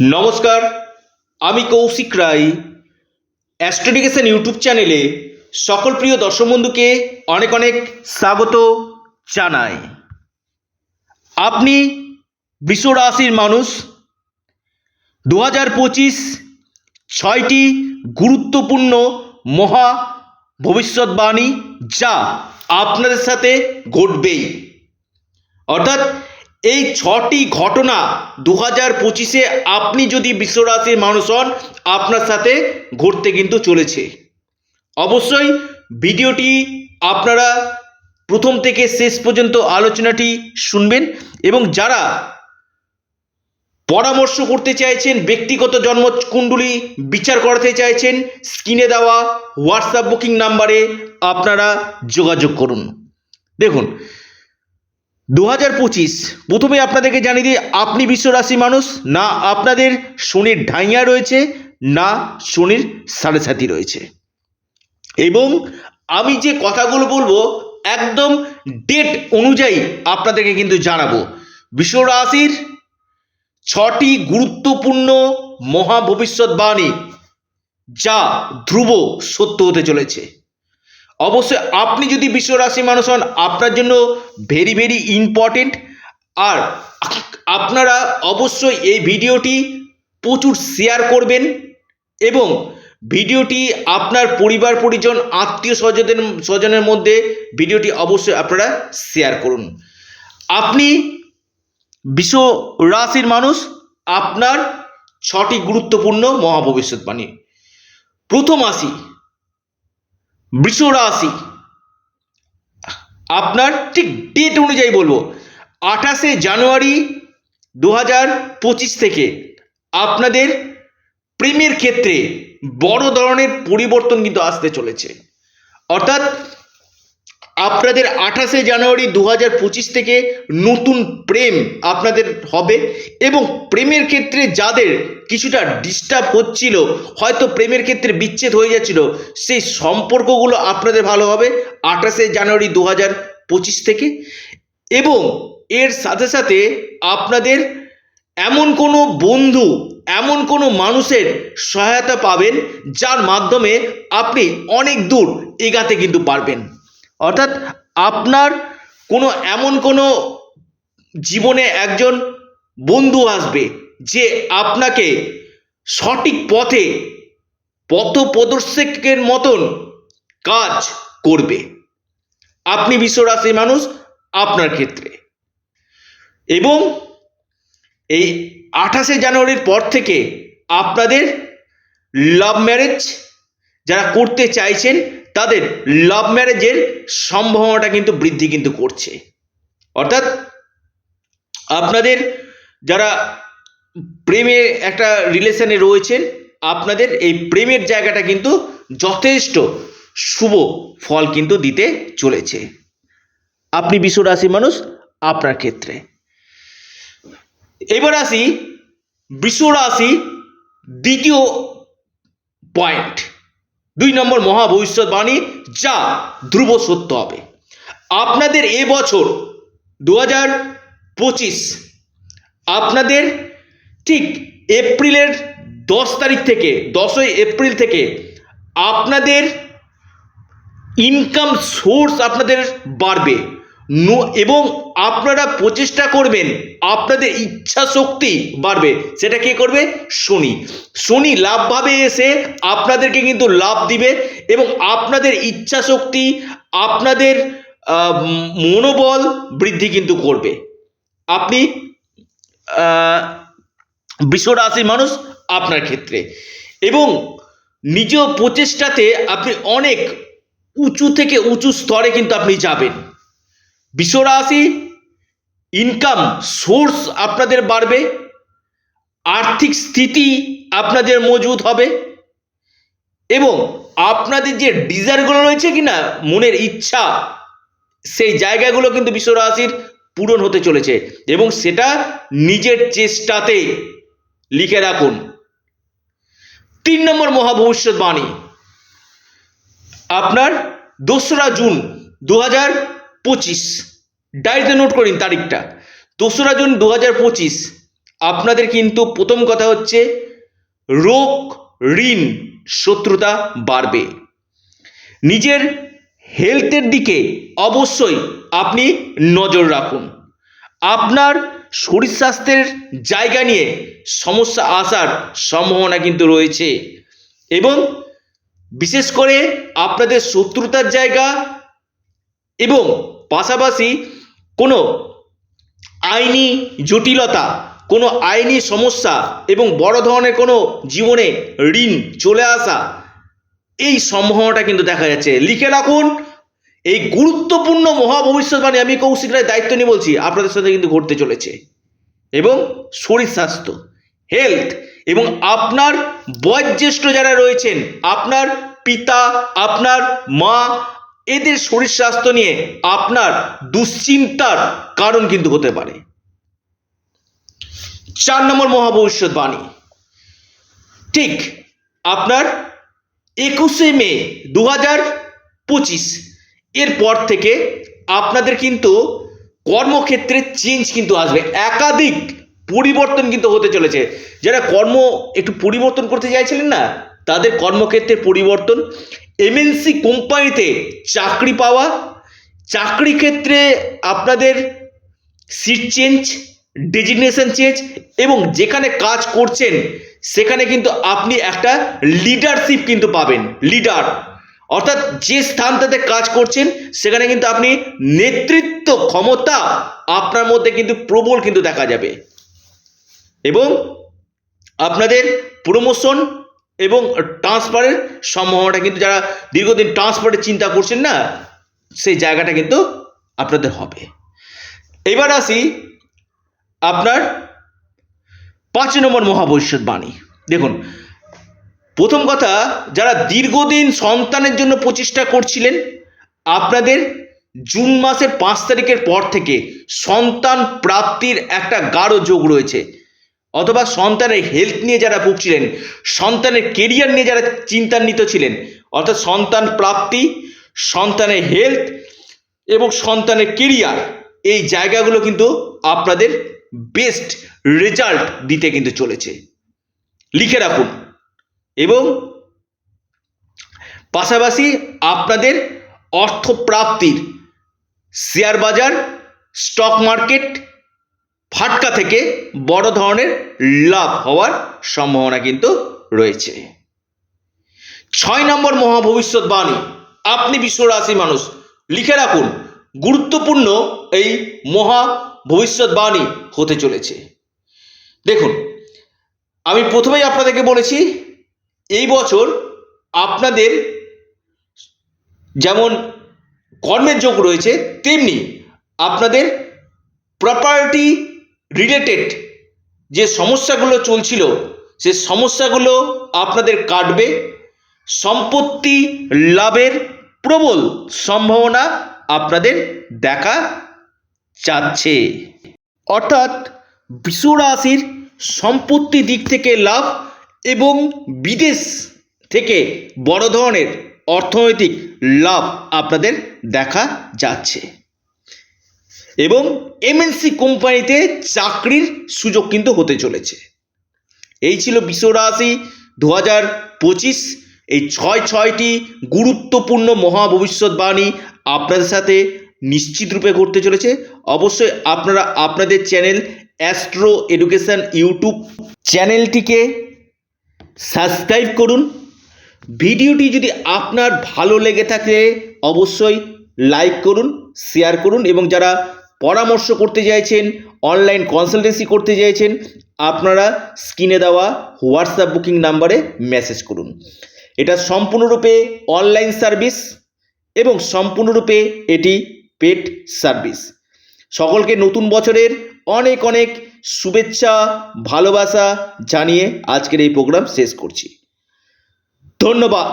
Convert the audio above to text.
নমস্কার, আমি কৌশিক রায়। অ্যাস্ট্রোডিকেশন ইউটিউব চ্যানেলে সকল প্রিয় দর্শক বন্ধুকে অনেক অনেক স্বাগত জানাই। আপনি বিশ্ব রাশির মানুষ। দু হাজার পঁচিশ ছয়টি গুরুত্বপূর্ণ মহা ভবিষ্যৎবাণী যা আপনাদের সাথে ঘটবেই। অর্থাৎ এই ছটি ঘটনা দু হাজার পঁচিশে আপনি যদি বিশ্বরাশির মানুষ হন, আপনার সাথে ঘটতে কিন্তু চলেছে। অবশ্যই ভিডিওটি আপনারা প্রথম থেকে শেষ পর্যন্ত আলোচনাটি শুনবেন এবং যারা পরামর্শ করতে চাইছেন, ব্যক্তিগত জন্ম কুণ্ডলী বিচার করাতে চাইছেন, স্ক্রিনে দেওয়া হোয়াটসঅ্যাপ বুকিং নাম্বারে আপনারা যোগাযোগ করুন। দেখুন দু হাজার পঁচিশ, প্রথমে আপনাদেরকে জানিয়ে দিই, আপনি বিশ্বরাশি মানুষ, না আপনাদের শনির ঢাইয়া রয়েছে, না শনির সাড়ে সাথী রয়েছে। এবং আমি যে কথাগুলো বলব, একদম ডেট অনুযায়ী আপনাদেরকে কিন্তু জানাব। বিশ্বরাশির ছটি গুরুত্বপূর্ণ মহা ভবিষ্যৎবাণী যা ধ্রুব সত্য হতে চলেছে। অবশ্যই আপনি যদি বিশ্বরাশি মানুষ হন, আপনার জন্য ভেরি ভেরি ইম্পর্টেন্ট আর আপনারা অবশ্যই এই ভিডিওটি প্রচুর শেয়ার করবেন এবং ভিডিওটি আপনার পরিবার, পরিজন, আত্মীয় স্বজনের স্বজনের মধ্যে ভিডিওটি অবশ্যই আপনারা শেয়ার করুন। আপনি বিশ্ব রাশির মানুষ, আপনার ছটি গুরুত্বপূর্ণ মহাভবিষ্যৎবাণী প্রথম আসি বৃষ রাশি। আপনার ঠিক ডেট অনুযায়ী বলব, আঠাশে জানুয়ারি দু হাজার পঁচিশ থেকে আপনাদের প্রেমের ক্ষেত্রে বড় ধরনের পরিবর্তন কিন্তু আসতে চলেছে। অর্থাৎ আপনাদের আঠাশে জানুয়ারি দু হাজার পঁচিশ থেকে নতুন প্রেম আপনাদের হবে এবং প্রেমের ক্ষেত্রে যাদের কিছুটা ডিস্টার্ব হচ্ছিল, হয়তো প্রেমের ক্ষেত্রে বিচ্ছেদ হয়ে যাচ্ছিল, সেই সম্পর্কগুলো আপনাদের ভালো হবে আঠাশে জানুয়ারি দু হাজার পঁচিশ থেকে। এবং এর সাথে সাথে আপনাদের এমন কোনো বন্ধু, এমন কোনো মানুষের সহায়তা পাবেন, যার মাধ্যমে আপনি অনেক দূর এগাতে কিন্তু পারবেন। অর্থাৎ আপনার কোনো এমন কোনো জীবনে একজন বন্ধু আসবে যে আপনাকে সঠিক পথে পথ প্রদর্শকের মতন কাজ করবে। আপনি বিশ্বরাশির মানুষ আপনার ক্ষেত্রে। এবং এই আঠাশে জানুয়ারির পর থেকে আপনাদের লাভ ম্যারেজ যারা করতে চাইছেন তাদের লাভ ম্যারেজের সম্ভাবনাটা কিন্তু বৃদ্ধি কিন্তু করছে। অর্থাৎ আপনাদের যারা প্রেমে একটা রিলেশনে রয়েছেন, আপনাদের এই প্রেমের জায়গাটা কিন্তু যথেষ্ট শুভ ফল কিন্তু দিতে চলেছে। আপনি বিশ্ব রাশির মানুষ, আপনার ক্ষেত্রে। এবার আসি বিশ্ব রাশি দ্বিতীয় পয়েন্ট দুই নম্বর মহা ভবিষ্যৎবাণী যা ধ্রুব সত্য হবে। আপনাদের এ বছর দু হাজার পঁচিশ, আপনাদের ঠিক এপ্রিলের দশ তারিখ থেকে, দশই এপ্রিল থেকে আপনাদের ইনকাম সোর্স আপনাদের বাড়বে। এবং আপনারা প্রচেষ্টা করবেন, আপনাদের ইচ্ছা শক্তি বাড়বে। সেটা কে করবে? শনি। শনি লাভভাবে এসে আপনাদেরকে কিন্তু লাভ দিবে এবং আপনাদের ইচ্ছা শক্তি আপনাদের মনোবল বৃদ্ধি কিন্তু করবে। আপনি বিশ্ব রাশির মানুষ আপনার ক্ষেত্রে। এবং নিজ প্রচেষ্টাতে আপনি অনেক উঁচু থেকে উঁচু স্তরে কিন্তু আপনি যাবেন। বিশ্বরাশি ইনকাম সোর্স আপনাদের বাড়বে, আর্থিক স্থিতি আপনাদের মজবুত হবে এবং আপনাদের যে ডিজায়ারগুলো রয়েছে কি না মনের ইচ্ছা, সেই জায়গাগুলো কিন্তু বিশ্বরাশির পূরণ হতে চলেছে এবং সেটা নিজের চেষ্টাতে লিখে রাখুন। তিন নম্বর মহাভবিষ্যৎবাণী, আপনার দোসরা জুন দু হাজার পঁচিশ। ডায়েরিতে নোট করিন তারিখটা। দোসরা জুন দু হাজার পঁচিশ। আপনাদের কিন্তু প্রথম কথা হচ্ছে, রোগ ঋণ শত্রুতা বাড়বে। নিজের হেলথের দিকে অবশ্যই আপনি নজর রাখুন। আপনার শরীর স্বাস্থ্যের জায়গা নিয়ে সমস্যা আসার সম্ভাবনা কিন্তু রয়েছে। এবং বিশেষ করে আপনাদের শত্রুতার জায়গা এবং পাশাপাশি কোনো আইনি জটিলতা, কোনো আইনি সমস্যা এবং বড় ধরনের কোনো জীবনে ঋণ চলে আসা, এই সম্ভাবনাটা কিন্তু দেখা যাচ্ছে। লিখে রাখুন, এই গুরুত্বপূর্ণ মহা ভবিষ্যৎবাণী আমি কৌশিক রায় দায়িত্ব নিয়ে বলছি, আপনাদের সাথে কিন্তু ঘটতে চলেছে। এবং শরীর স্বাস্থ্য হেলথ এবং আপনার বয়োজ্যেষ্ঠ যারা রয়েছেন, আপনার পিতা, আপনার মা এদের শরীর স্বাস্থ্য নিয়ে আপনার দুশ্চিন্তার কারণ কিন্তু হতে পারে। চার নম্বর মহাভবিষ্যৎবাণী ঠিক আপনার একুশে মে দু হাজার পঁচিশ। এর পর থেকে আপনাদের কিন্তু কর্মক্ষেত্রে চেঞ্জ কিন্তু আসবে। একাধিক পরিবর্তন কিন্তু হতে চলেছে। যারা কর্ম একটু পরিবর্তন করতে চাইছিলেন না, তাদের কর্মক্ষেত্রে পরিবর্তন এমএনসি কোম্পানিতে চাকরি পাওয়া, চাকরি ক্ষেত্রে আপনাদের সিট চেঞ্জ ডেজিগনেশন চেঞ্জ এবং যেখানে কাজ করছেন, সেখানে কিন্তু আপনি একটা লিডারশিপ কিন্তু পাবেন লিডার অর্থাৎ যে স্থানটাতে কাজ করছেন, সেখানে কিন্তু আপনি নেতৃত্ব ক্ষমতা আপনার মধ্যে কিন্তু প্রবল কিন্তু দেখা যাবে। এবং আপনাদের প্রমোশন এবং ট্রান্সফারের সম্ভাবনাটা কিন্তু যারা দীর্ঘদিন ট্রান্সফারের চিন্তা করছেন না, সেই জায়গাটা কিন্তু আপনাদের হবে। এবার আসি আপনার পাঁচ নম্বর মহাভবিষ্যৎবাণী দেখুন, প্রথম কথা, যারা দীর্ঘদিন সন্তানের জন্য প্রচেষ্টা করছিলেন, আপনাদের জুন মাসের পাঁচ তারিখের পর থেকে সন্তান প্রাপ্তির একটা গাঢ় যোগ রয়েছে। অথবা সন্তানের হেলথ নিয়ে যারা ভুগছিলেন, সন্তানের কেরিয়ার নিয়ে যারা চিন্তান্বিত ছিলেন, অর্থাৎ সন্তান প্রাপ্তি, সন্তানের হেলথ এবং সন্তানের কেরিয়ার এই জায়গাগুলো কিন্তু আপনাদের বেস্ট রেজাল্ট দিতে কিন্তু চলেছে। লিখে রাখুন। এবং পাশাপাশি আপনাদের অর্থপ্রাপ্তির শেয়ার বাজার স্টক মার্কেট ফাটকা থেকে বড় ধরনের লাভ হওয়ার সম্ভাবনা কিন্তু রয়েছে। ছয় নম্বর মহাভবিষ্যৎবাণী, আপনি বিশ্ব রাশি মানুষ, লিখে রাখুন, গুরুত্বপূর্ণ এই মহা ভবিষ্যৎবাণী হতে চলেছে। দেখুন, আমি প্রথমেই আপনাদেরকে বলেছি, এই বছর আপনাদের যেমন কর্মের যোগ রয়েছে, তেমনি আপনাদের প্রপার্টি রিলেটেড যে সমস্যাগুলো চলছিল, সে সমস্যাগুলো আপনাদের কাটবে। সম্পত্তি লাভের প্রবল সম্ভাবনা আপনাদের দেখা যাচ্ছে। অর্থাৎ বিশ্বরাশির সম্পত্তি দিক থেকে লাভ এবং বিদেশ থেকে বড় ধরনের অর্থনৈতিক লাভ আপনাদের দেখা যাচ্ছে। এবং এমএনসি কোম্পানিতে চাকরির সুযোগ কিন্তু হতে চলেছে। এই ছিল বিশ্বরাশি দু হাজার পঁচিশ। এই ছয় ছয়টি গুরুত্বপূর্ণ মহা ভবিষ্যৎবাণী আপনাদের সাথে নিশ্চিত রূপে ঘটতে চলেছে। অবশ্যই আপনারা আপনাদের চ্যানেল অ্যাস্ট্রো এডুকেশন ইউটিউব চ্যানেলটিকে সাবস্ক্রাইব করুন। ভিডিওটি যদি আপনার ভালো লেগে থাকে, অবশ্যই লাইক করুন, শেয়ার করুন এবং যারা পরামর্শ করতে চাইছেন অনলাইন কনসালটেন্সি করতে চাইছেন, আপনারা স্ক্রিনে দেওয়া হোয়াটসঅ্যাপ বুকিং নাম্বারে মেসেজ করুন। এটা সম্পূর্ণরূপে অনলাইন সার্ভিস এবং সম্পূর্ণরূপে এটি পেড সার্ভিস সকলকে নতুন বছরের অনেক অনেক শুভেচ্ছা, ভালোবাসা জানিয়ে আজকের এই প্রোগ্রাম শেষ করছি। ধন্যবাদ।